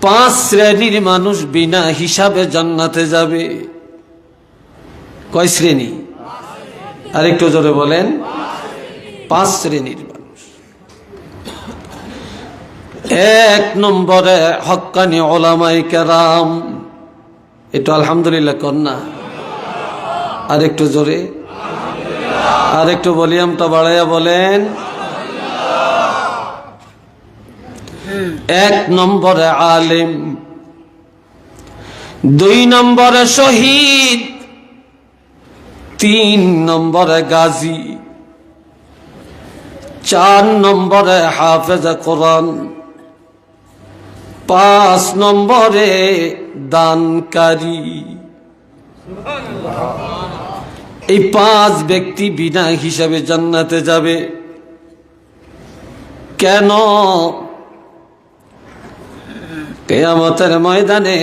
পাঁচ শ্রেণির মানুষ বিনা হিসাবে জান্নাতে যাবে। কয় শ্রেণি? আরেকটু জোরে বলেন। পাঁচ শ্রেণির মানুষ। এক নম্বরে হক্কানি ওলামাই কেরাম। একটু আলহামদুলিল্লাহ কন্যা আর একটু জোরে। আর একটু ভলিউমটা বাড়াইয়া বলেন। এক নম্বরে আলেম, দুই নম্বরে শহীদ, তিন নম্বরে গাজী, চার নম্বরে হাফেজা কোরআন, পাঁচ নম্বরে দানকারী। এই পাঁচ ব্যক্তি বিনা হিসাবে জান্নাতে যাবে। কেন? কেয়ামতের ময়দানে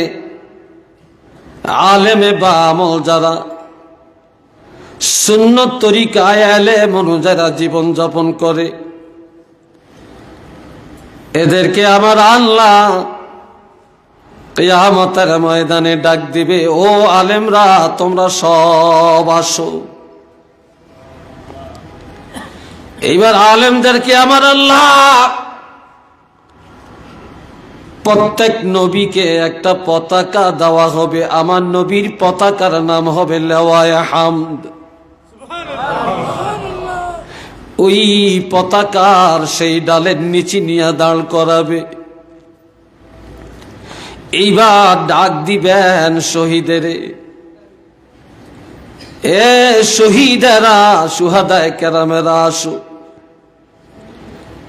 আলেমে বা আমল যারা, সুন্নত তরিকায় আলেম অনুযায়ী জীবন যাপন করে, এদেরকে আমার আল্লাহ কেয়ামতের ময়দানে ডাক দিবে, ও আলেমরা, তোমরা সব আসো। এইবার আলেমদেরকে আমার আল্লাহ প্রত্যেক নবীকে একটা পতাকা দেওয়া হবে। আমার নবীর পতাকার নাম হবে হামদ। ওই পতাকার সেই ডালের নিচে নিয়ে দাঁড় করাবে। এইবার ডাক দিবেন শহীদের। এ শহীদেরা, সুহাদায় কেরামেরা আসো।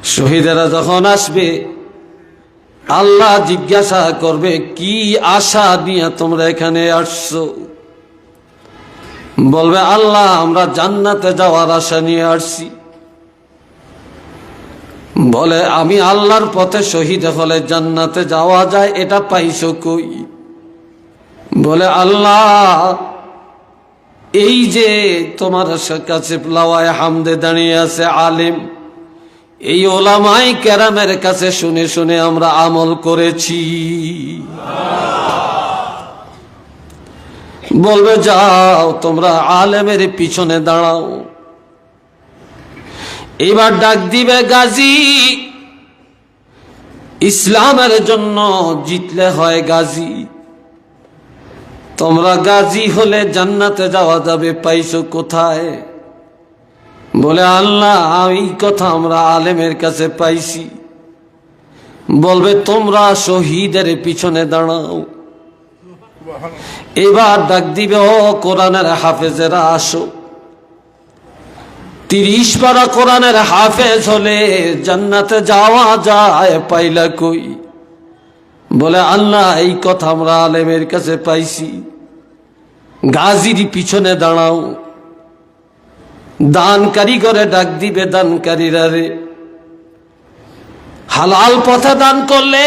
শহীদেরা যখন আসবে আল্লাহ জিজ্ঞাসা করবে, কি আশা নিয়ে তোমরা এখানে আসছো? বলবে, আল্লাহ, আমরা জান্নাতে যাওয়ার আশা নিয়ে আসছি। বলে, আমি আল্লাহর পথে শহীদ হলে জান্নাতে যাওয়া যায়, এটা পাইছো কই? বলে, আল্লাহ, এই যে তোমার কাছে লাওয়ায় হামদে দাঁড়িয়ে আছে আলিম এই ওলামাই কেরামের কাছে শুনে শুনে আমরা আমল করেছি। বলবে, যাও, তোমরা আলেমের পিছনে দাঁড়াও। এবার ডাক দিবে গাজী, ইসলামের জন্য জিতলে হয় গাজী। তোমরা গাজী হলে জান্নাতে যাওয়া যাবে, পাইছো কোথায়? বলে, আল্লাহ, এই কথা আমরা আলেমের কাছে পাইছি। বলবে, তোমরা শহীদের পিছনে দাঁড়াও। এবার ডাক দিবে, ও কোরআনের হাফেজেরা, আসো। তিরিশ পারা কোরআনের হাফেজ হলে জান্নাতে যাওয়া যায়, পাইলা কই? বলে, আল্লাহ, এই কথা আমরা আলেমের কাছে পাইছি। গাজীর পিছনে দাঁড়াও। দানকারী করে ডাক দিবে দানকারীরা রে। হালাল পথে দান করলে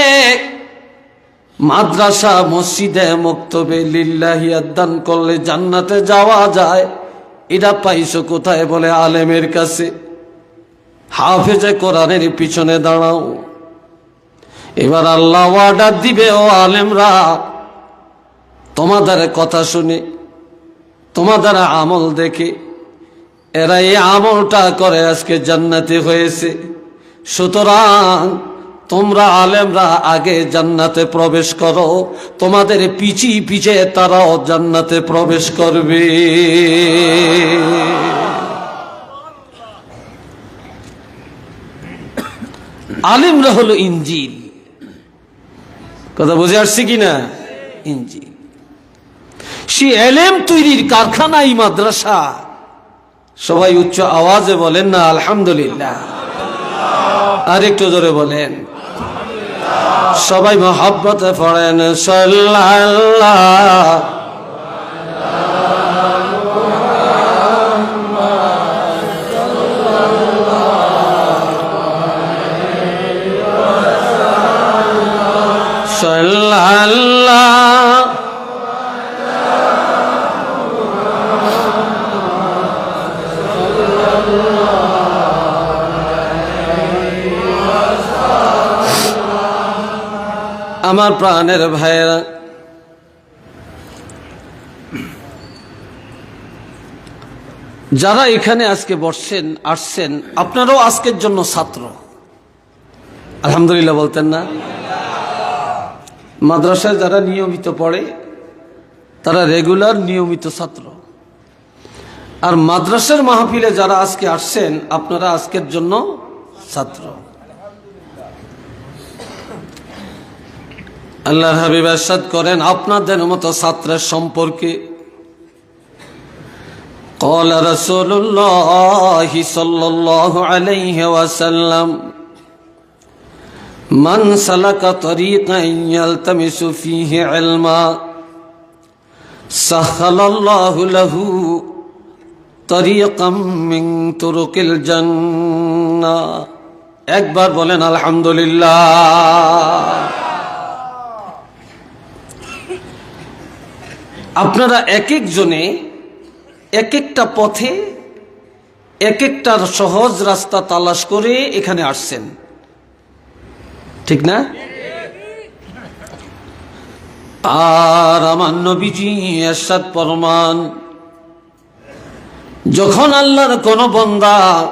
মাদ্রাসা, মসজিদে, মক্তবে লিল্লাহিয়াত দান করলে জান্নাতে যাওয়া যায়। এটা পাইছো কোথায় বলে আলেমের কাছে। হাফেজে কোরআনের পিছনে দাঁড়াও। এবার আল্লাহ অর্ডার দিবে, ও আলেমরা, তোমাদের কথা শুনে, তোমাদের আমল দেখে। এরা এই আমলটা করে আজকে জান্নাতি হয়েছে। সুতরাং তোমরা আলেমরা আগে জান্নাতে প্রবেশ করো, তোমাদের পিছি পিছে তারাও জান্নাতে প্রবেশ করবে। আলেমরা হলো ইঞ্জিল। কথা বুঝে আসছি কি না ইঞ্জিল। সে এলেম তৈরির কারখানা মাদ্রাসা। সবাই উচ্চ আওয়াজে বলেন না আলহামদুলিল্লাহ। আর একটু জোরে বলেন। সবাই মহাব্বতে পড়েন সাল্লাল্লাহ। আমার প্রাণের ভাইয়েরা। যারা এখানে আজকে বসছেন, আসছেন, আপনারাও আজকের জন্য ছাত্র। আলহামদুলিল্লাহ বলতেন না। মাদ্রাসায় যারা নিয়মিত পড়ে, তারা রেগুলার নিয়মিত ছাত্র। আর মাদ্রাসার মাহফিলে যারা আজকে আসছেন, আপনারা আজকের জন্য ছাত্র। আল্লাহ হাবিব এরশাদ করেন আপনাদের মতো ছাত্রের সম্পর্কে قال رسول الله صلى الله عليه وسلم من سلك طريقا يلتمس فيه علما سهل الله له طريقا من طرق الجنة একবার বলেন আলহামদুলিল্লাহ আপনারা এক একজনে এক একটা পথে এক একটা সহজ রাস্তা তালাশ করে এখানে আসছেন। ঠিক না? আর আমার নবীজি এরশাদ পরমান যখন আল্লাহর কোন বন্দা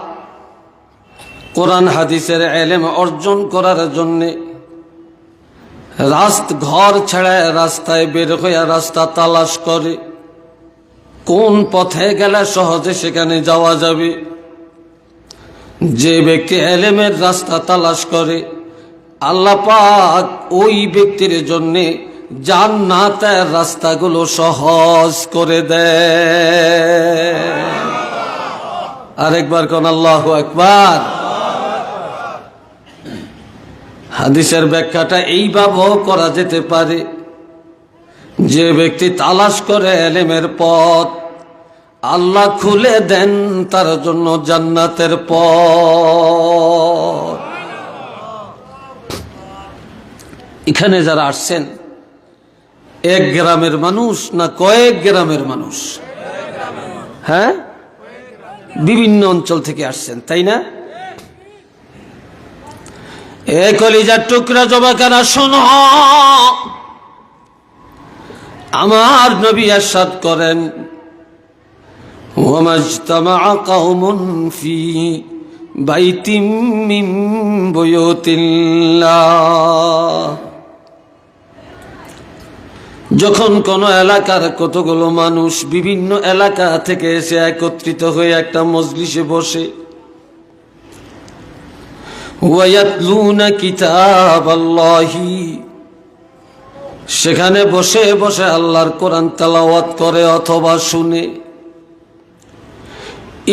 কোরআন, হাদিসের এলেম অর্জন করার জন্যে রাস্ত ঘর ছেড়ে রাস্তায় বের হইয়া রাস্তা তালাশ করে। কোন পথে গেলে সহজে সেখানে যাওয়া যাবে? যে ব্যক্তি এলেমের রাস্তা তালাশ করে, আল্লাহ পাক ওই ব্যক্তির জন্যে জান্নাতের রাস্তাগুলো সহজ করে দেয়। আরেকবার কোন আল্লাহ একবার হাদিসের ব্যাখ্যাটা এইভাবেও করা যেতে পারে। যে ব্যক্তি তালাশ করে এলেমের পথ, আল্লাহ খুলে দেন তার জন্য জান্নাতের পথ। এখানে যারা আসছেন, এক গ্রামের মানুষ না কয়েক গ্রামের মানুষ? হ্যাঁ? বিভিন্ন অঞ্চল থেকে আসছেন, তাই না? এ কলিজার টুকরা জবাকারা শোন। আমার নবী আসাদ করেন যখন কোন এলাকার কতগুলো মানুষ বিভিন্ন এলাকা থেকে এসে একত্রিত হয়ে একটা মজলিসে বসে ওয়ায়াতলুনা কিতাব আল্লাহি সেখানে বসে বসে আল্লাহর কোরআন তেলাওয়াত করে অথবা শুনে।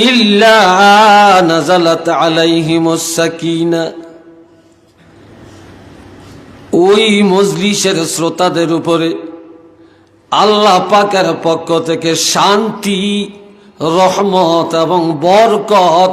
ইল্লা নাজালাত আলাইহিমুস সাকিনা। ওই মজলিসের শ্রোতাদের উপরে আল্লাহ পাকের পক্ষ থেকে শান্তি, রহমত এবং বরকত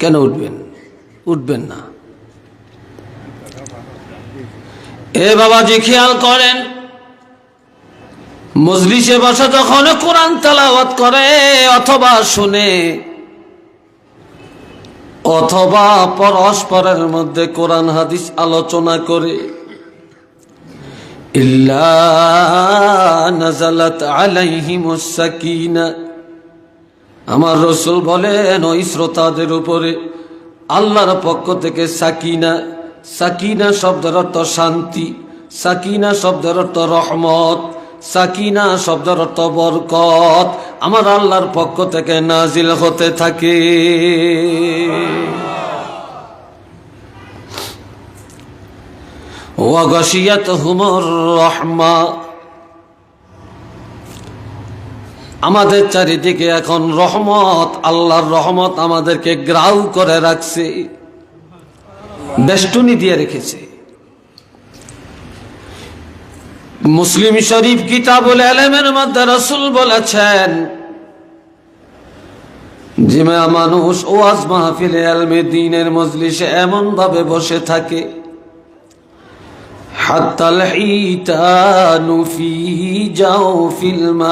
কেন উঠবেন? উঠবেন না। এ বাবাজি খেয়াল করেন, মজলিসে বসে যখন কোরআন তালাওয়াত করে অথবা শুনে, অথবা পরস্পরের মধ্যে কোরআন হাদিস আলোচনা করে, ইল্লা নাজালাত আলাইহিমুস সাকিনা আমার রসুল বলেন, ওই শ্রোতাদের উপরে আল্লাহর পক্ষ থেকে সাকিনা সাকিনা শব্দের অর্থ শান্তি, সাকিনা শব্দের অর্থ রহমত, সাকিনা শব্দের অর্থ বরকত আমার আল্লাহর পক্ষ থেকে নাজিল হতে থাকে। ওয়াগশিয়াত হুমর রহমা। আমাদের চারিদিকে এখন রহমত, আল্লাহর রহমত আমাদেরকে গ্রাউ করে রাখছে। বেষ্টনী দিয়ে রেখেছে। মুসলিম শরীফ কিতাবুল আলমের মধ্যে রসুল বলেছেন যে মানুষ ওয়াজ মাহফিলে আলমে দিনের মজলিসে এমন ভাবে বসে থাকে হাত্তাল হিতানু ফি যাও ফিল্মায়ে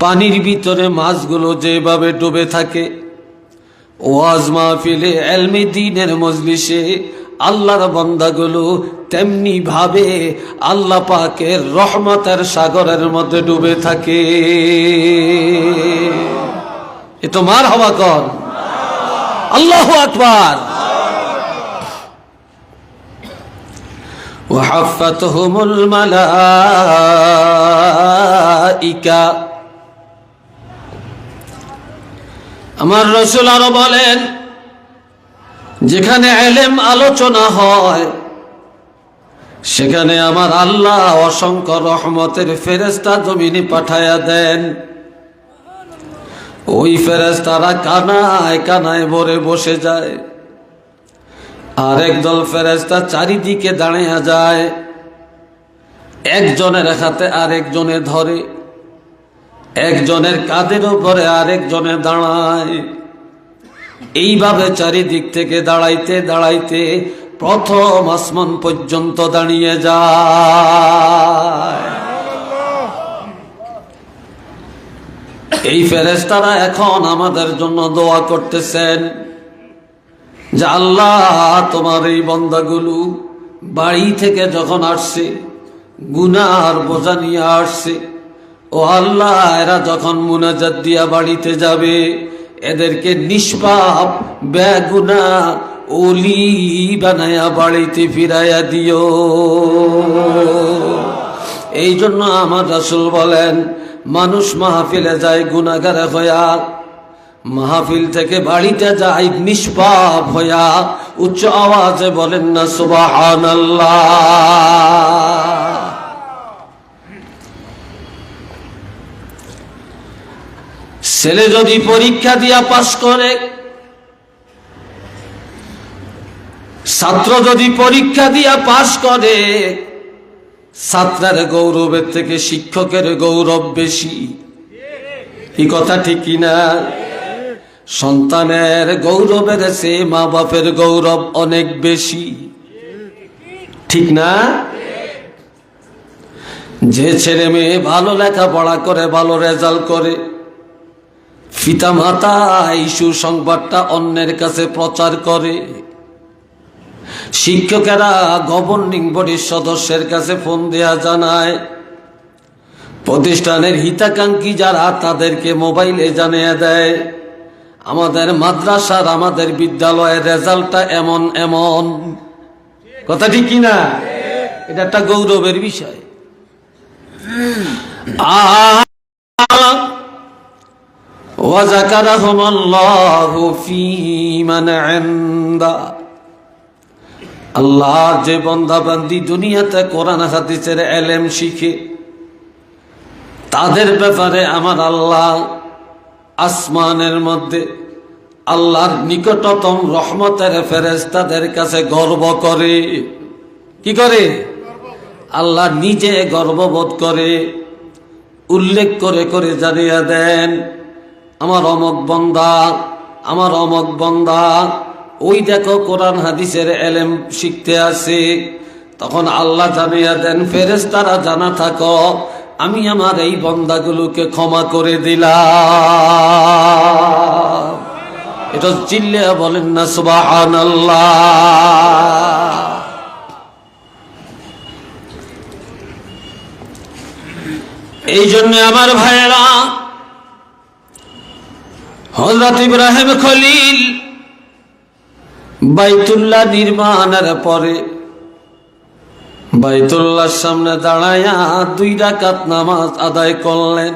পানির ভিতরে মাছগুলো যেভাবে ডুবে থাকে, ওয়াজ মাহফিলে এলমে দিনের মজলিসে আল্লাহর বন্দাগুলো তেমনি ভাবে আল্লাহ পাকের রহমতের সাগরের মধ্যে ডুবে থাকে। এ তো মার হওয়া কর আল্লাহ আকবার। وحفتهم الملائكة আমার রসুল আরো বলেন যেখানে এলেম আলোচনা হয় সেখানে আমার আল্লাহ অসংখ্য রহমতের ফেরেস্তা জমিনে পাঠায়া দেন ওই ফেরেস্তারা কানায় কানায় ভরে বসে যায় আর একদল ফেরেস্তা চারিদিকে দাঁড়িয়ে যায়। একজনের হাতে আরেকজনে ধরে। একজনের কাঁধের উপরে আরেকজনে দাঁড়ায়। এইভাবে চারিদিক থেকে দাঁড়াইতে দাঁড়াইতে প্রথম আসমান পর্যন্ত দাঁড়িয়ে যায়। এই ফেরেস্তারা এখন আমাদের জন্য দোয়া করতেছেন। যে আল্লাহ তোমার এই বন্দাগুলো বাড়ি থেকে যখন আসছে, গুনার বোঝা নিয়ে আসছে, ও আল্লাহ, এরা যখন মুনাজাত দিয়া বাড়িতে যাবে, এদেরকে নিষ্পাপ, বেগুনা, ওলি বানায়া বাড়িতে ফিরাইয়া দিও। এই জন্য আমার রাসুল বলেন, মানুষ মাহফিলে যায় গুনাগারে হইয়া মাহফিল থেকে বাড়িতে যাই নিষ্পাপ হইয়া উচ্চ আওয়াজে বলেন না সুবাহান ছেলে যদি পরীক্ষা দিয়া পাশ করে, ছাত্র যদি পরীক্ষা দিয়া পাশ করে, ছাত্রের গৌরবের থেকে শিক্ষকের গৌরব বেশি। কি কথা ঠিক কিনা? সন্তানের গৌরবের সে মা বাপের গৌরব অনেক বেশি। ঠিক না? যে ছেলে মেয়ে ভালো লেখাপড়া করে, ভালো রেজাল্ট করে পিতা মাতা এই সুসংবাদটা অন্যের কাছে প্রচার করে, শিক্ষকেরা গভর্নিং বডির সদস্যের কাছে ফোন দেয়া জানায়, প্রতিষ্ঠানের হিতাকাঙ্ক্ষী যারা তাদেরকে মোবাইলে জানিয়ে দেয়। আমাদের মাদ্রাসার, আমাদের বিদ্যালয়ের রেজাল্টটা এমন এমন। কথা ঠিক কিনা? এটা একটা গৌরবের বিষয়। আল্লাহ যে বন্দাবান্দি দুনিয়াতে কোরআন হাদিসের এলেম শিখে, তাদের ব্যাপারে আমার আল্লাহ আসমানের মধ্যে আল্লাহর নিকটতম রহমতের ফেরেস্তাদের কাছে গর্ব করে। কি করে? আল্লাহ নিজে গর্ববোধ করে, উল্লেখ করে করে জানিয়ে দেন, আমার অমক বন্দা, আমার অমক বন্দা, ওই দেখো কোরআন হাদিসের এলেম শিখতে আসে। তখন আল্লাহ জানিয়ে দেন ফেরেস্তারা জানা থাকো আমি আমার এই বন্দাগুলোকে ক্ষমা করে দিলাম। এটা চিল্লে বলেন না সুবাহান এই জন্য আমার ভাইয়েরা হজরত ইব্রাহিম খলিল বাইতুল্লাহ নির্মাণের পরে বাইতুল্লাহর সামনে দাঁড়াইয়া দুই রাকাত নামাজ আদায় করলেন।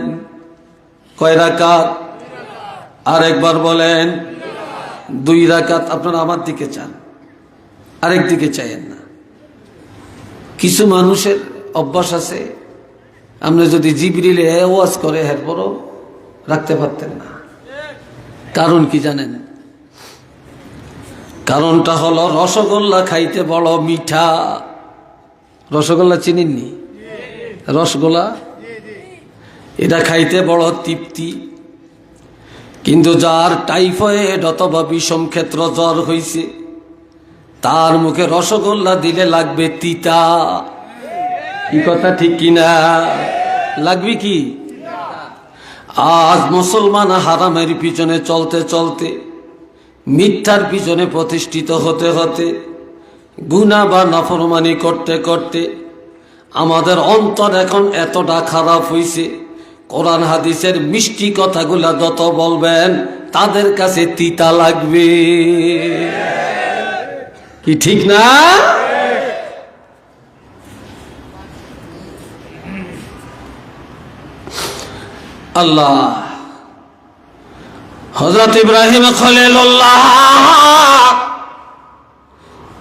কয় রাকাত? আরেকবার বলেন, দুই রাকাত আপনারা আমার দিকে চান, আরেক দিকে চাইেন না। কিছু মানুষের অভ্যাস আছে, আপনি যদি জিবরিলে ওয়াজ করে এরপরও রাখতে পারতেন না। কারণ কি জানেন? কারণটা হলো রসগোল্লা খাইতে বড় মিঠা। রসগোল্লা চিনিনি রসগোল্লা? এটা খাইতে বড় তৃপ্তি। কিন্তু যার টাইফয়েড অথবা বিষম ক্ষেত্র জ্বর হইছে, তার মুখে রসগোল্লা দিলে লাগবে তিতা। কি কথা, ঠিক কিনা লাগবে কি? আজ মুসলমান হারামের পিছনে চলতে চলতে, মিথ্যার পিছনে প্রতিষ্ঠিত হতে হতে গুণা বা নাফরমানি করতে করতে আমাদের অন্তর এখন এতটা খারাপ হইছে। কোরআন হাদিসের মিষ্টি কথাগুলা যত বলবেন, তাদের কাছে তিতা লাগবে। কি ঠিক না? আল্লাহ হজরত ইব্রাহিম খলিল্লাহ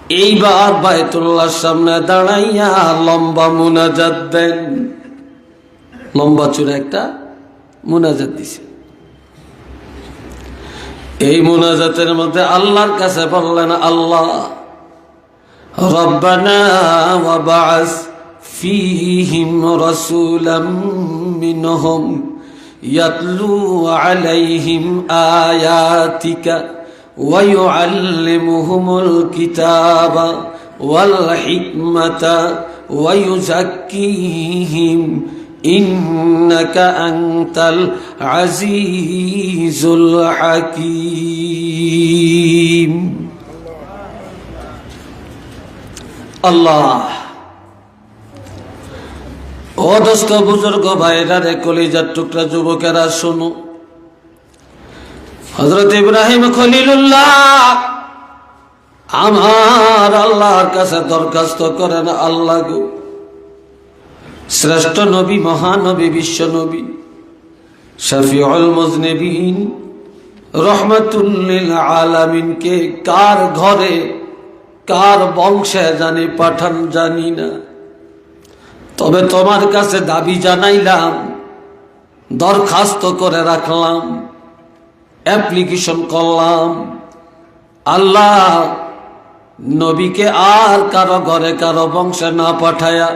এইবার বায়তুল্লাহর সামনে দাঁড়াইয়া লম্বা মুনাজাত দেন। লম্বা চূড়া একটা মুনাজাত দিছে। এই মুনাজাতের মধ্যে আল্লাহর কাছে বললেন, আল্লাহ, রব্বানা ইয়াতলু আলাইহিম ويعلمهم الكتاب والحكمة ويزكيهم إنك أنت العزيز الحكيم الله ও দোস্ত বুজুর্গ ভাইরা রে কলিজার টুকরা যুবকেরা শোনো হজরত ইব্রাহিম খলিলুল্লাহ, আমার আল্লাহর কাছে দরখাস্ত করেন, আল্লাহ গো, শ্রেষ্ঠ নবী, মহানবী, বিশ্ব নবী, শফিউল মুজনবিন রহমতুল্লিল আলামিনকে কার ঘরে, কার বংশে জানি পাঠান জানি না। তবে তোমার কাছে দাবি জানাইলাম, দরখাস্ত করে রাখলাম। অ্যাপ্লিকেশন করলাম। আল্লাহ নবীকে আর কারও ঘরে কারও বংশে না পাঠায়া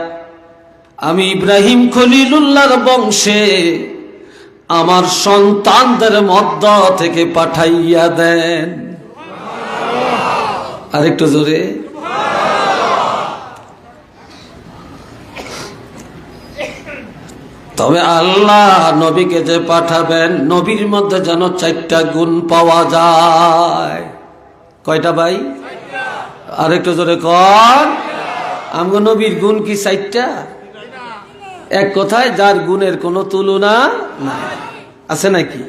আমি ইব্রাহিম খলিলুল্লাহর বংশে আমার সন্তানদের মধ্য থেকে পাঠাইয়া দেন। আরেকটু জোরে। তবে আল্লাহ নবীকে যে পাঠাবেন, নবীর মধ্যে যেন চারটা গুণ পাওয়া যায়। কয়টা ভাই? আরেকটু জোরে কর আমগো নবীর গুণ কি চারটা? এক কথায় যার গুণের কোনো তুলনা নাই। আছে নাকি?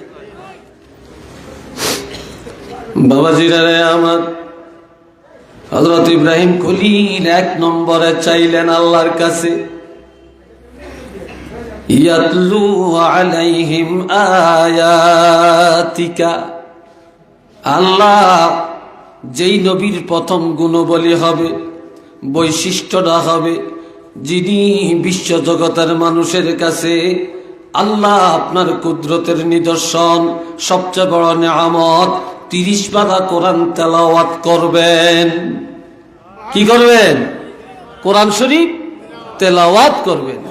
বাবাজিরা আমার হজরত ইব্রাহিম খলিল এক নম্বরে চাইলেন আল্লাহর কাছে। ইয়াতলু আলাইহিম আয়াতিকা আল্লাহ যেই নবীর প্রথম গুণবলী হবে, বৈশিষ্ট্যটা হবে, যিনি বিশ্ব জগতের মানুষের কাছে আল্লাহ আপনার কুদরতের নিদর্শন, সবচেয়ে বড় নেয়ামত, তিরিশ পারা কোরআন তেলাওয়াত করবেন। কি করবেন? কোরআন শরীফ তেলাওয়াত করবেন।